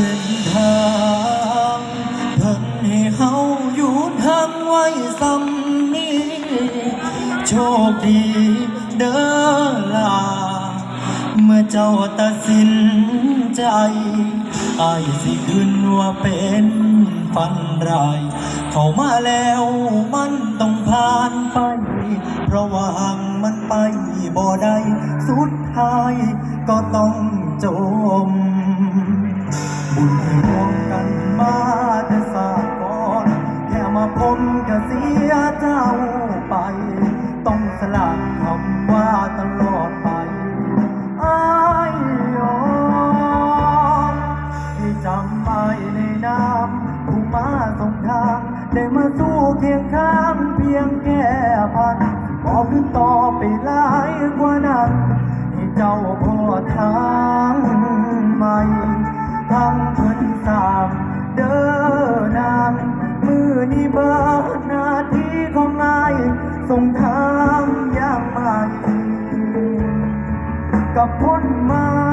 ส้นทางเพิ่นให้เฮาอยู่ทางไว้ซ้ำนี้ โชคดีเด้อล่ะเมื่อเจ้าตัดสินใจอายสิขึ้นว่าเป็นฝันร้ายเข้ามาแล้วมันต้องผ่านไป เพราะว่าหางมันไปบ่ได้สุดท้ายก็ต้องจม บุญที่ร่วมกันมาแต่สากก่อนแค่มาพบก็เสียเจ้าไป ต้องสละคำว่าตลอดไปอายยอมที่จำไม่ในน้ำผู้มาสงทางได้มาสู้เคียงข้างเพียงแค่พันบอกขึ้นต่อไปหลายกว่านั้นให้เจ้าพอทางใหม่ เบิดนาทีของนายส่งทางยามใหม่กับพ้นมา